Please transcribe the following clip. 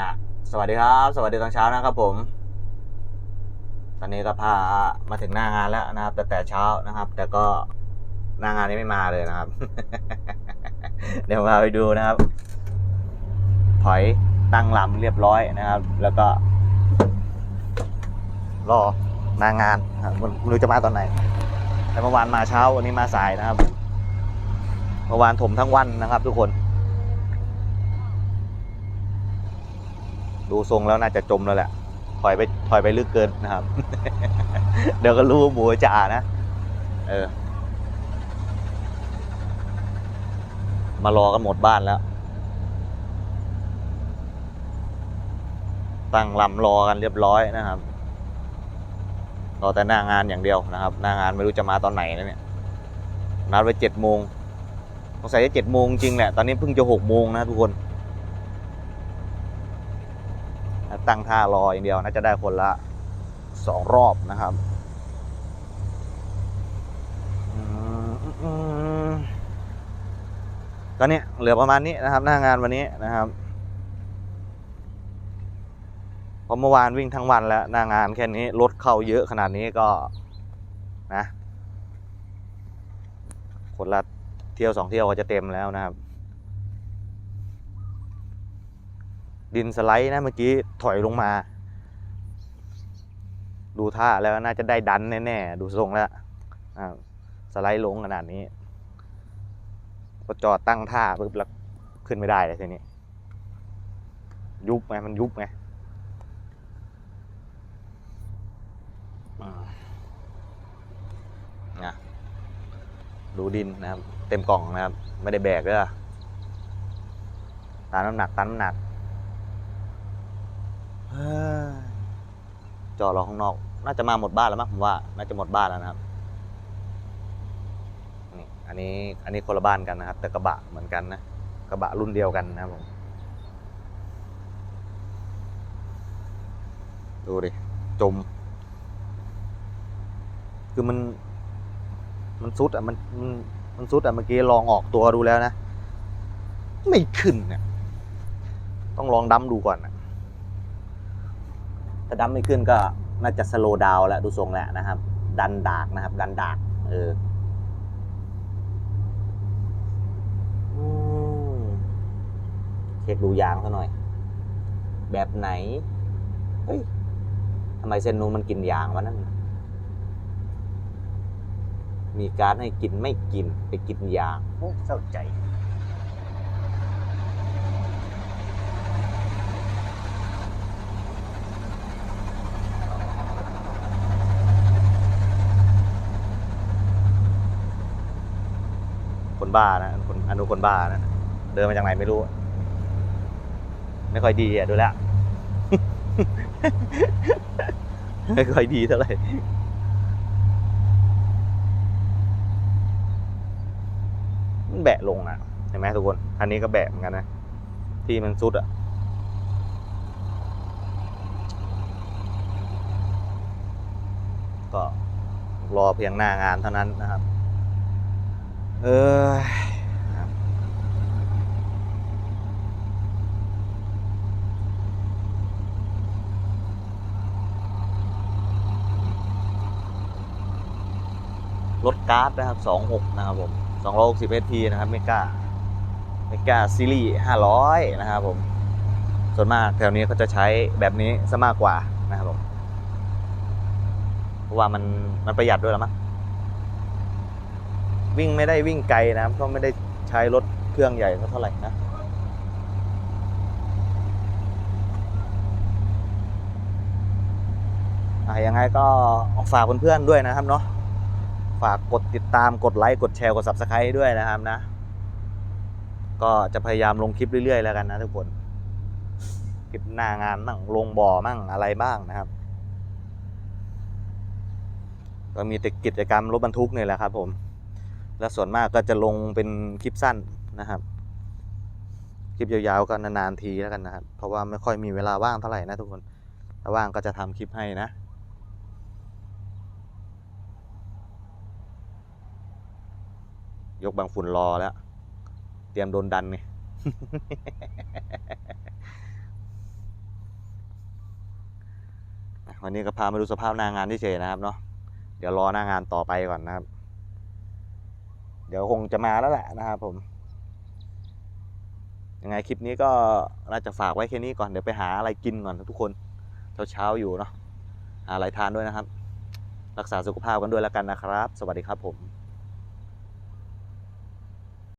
่ะสวัสดีครับ สวัสดีตอนเช้านะครับผม ตอนนี้ก็พามาถึงหน้างานแล้วนะครับ แต่แต่เช้านะครับ แต่ก็หน้างานนี้ไม่มาเลยนะครับ เดี๋ยวมาไปดูนะครับ ถอยตั้งลำเรียบร้อยนะครับ แล้วก็รอหน้างานครับไม่รู้จะมาตอนไหน แต่เมื่อวานมาเช้าวันนี้มาสายนะครับ เมื่อวานถมทั้งวันนะครับ ทุกคน ดูทรงแล้วน่าจะจมแล้วแหละ ถอยไปถอยไปลึกเกินนะครับ เดี๋ยวก็รู้ว่าหมูจ่านะ เออ มารอกันหมดบ้านแล้ว ตั้งลำรอกันเรียบร้อยนะครับ รอแต่หน้างานอย่างเดียวนะครับ หน้างานไม่รู้จะมาตอนไหนนะเนี่ย นัดไว้เจ็ดโมงสงสัยจะเจ็ดโมงจริงแหละ ตอนนี้เพิ่งจะหกโมงนะทุกคน ตั้งท่ารออย่างเดียวน่าจะได้คนละสองรอบนะครับอืมอืมก็เนี่ยเหลือประมาณนี้นะครับ หน้างานวันนี้นะครับพราะเมื่อวานวิ่งทั้งวันแล้วหน้างานแค่นี้รถเข้าเยอะขนาดนี้ก็นะคนละเที่ยวสองเที่ยวก็จะเต็มแล้วนะครับ ดินสไลด์นะเมื่อกี้ถอยลงมา ดูท่าแล้วน่าจะได้ดันแน่ๆ ดูทรงแล้วอ่าสไลด์ลงขนาดนี้พอจอดตั้งท่าปุ๊บแล้วขึ้นไม่ได้เลยทีนี้ ยุบไงมันยุบไงนะดูดินนะครับ เต็มกล่องนะครับ ไม่ได้แบกเลยตามน้ำหนักตามน้ำหนัก จอดรอข้างนอก น่าจะมาหมดบ้านแล้วมั้งผมว่า น่าจะหมดบ้านแล้วนะครับนี่อันนี้อันนี้คนละบ้านกันนะครับ แต่กระบะเหมือนกันนะกระบะรุ่นเดียวกันนะครับผมดูดิจม คือมัน มันซุดอะมันมันมันซุดอะเมื่อกี้ลองออกตัวดูแล้วนะ ไม่ขึ้นเนี่ยต้องลองดั้มดูก่อนนะาดัมไม่ขึ้นก็น่าจะสโลว์ดาวแล้วดูทรงแล้วนะครับ ดันดากนะครับ ดันดากเออเช็คดูยางซะหน่อย แบบไหน เฮ้ยทำไมเส้นนู้นมันกินยางวะนั่นมีการให้กินไม่กินไปกินยางเศร้าใจ บ้านะคนอนุคนบ้านะเดินมาจากไหนไม่รู้ ไม่ค่อยดีอะดูแล้ว ไม่ค่อยดีเท่าไหร่มันแบะลงอะเห็นไหมทุกคนอันนี้ก็แบะเหมือนกันนะ ที่มันซุดอะก็รอเพียงหน้างานเท่านั้นนะครับ เออครับรถการ์ดนะครับ 26 นะครับผม260 ST นะครับเมกาเมกาซีรีส์500 นะครับผม ส่วนมากแถวนี้เขาจะใช้แบบนี้ซะมากกว่านะครับผม เพราะว่ามันมันประหยัดด้วยละมั้ง วิ่งไม่ได้วิ่งไกลนะครับก็ไม่ได้ใช้รถเครื่องใหญ่เท่าไหร่นะอะยังไงก็ฝากเพื่อนๆด้วยนะครับเนาะฝากกดติดตามกดไลค์กดแชร์กด subscribe ด้วยนะครับนะ ก็จะพยายามลงคลิปเรื่อย ๆ แล้วกันนะทุกคนคลิปหน้างานมั่งลงบ่อมั่งอะไรบ้างนะครับ ก็มีแต่กิจกรรมรถบรรทุกเนี่ยแหละครับผม และส่วนมากก็จะลงเป็นคลิปสั้นนะครับ คลิปยาวๆก็นานๆทีแล้วกันนะครับ เพราะว่าไม่ค่อยมีเวลาว่างเท่าไหร่นะทุกคนถ้าว่างก็จะทำคลิปให้นะ ยกบางฝุ่นรอแล้ว เตรียมโดนดันนี่วันนี้ก็พามาดูสภาพหน้างานที่เฉยนะครับเนาะ เดี๋ยวรอหน้างานต่อไปก่อนนะครับ เดี๋ยวคงจะมาแล้วแหละนะครับผม ยังไงคลิปนี้ก็เราจะฝากไว้แค่นี้ก่อน เดี๋ยวไปหาอะไรกินก่อนนะทุกคน เช้าๆอยู่เนาะหาอะไรทานด้วยนะครับ รักษาสุขภาพกันด้วยแล้วกันนะครับ สวัสดีครับผม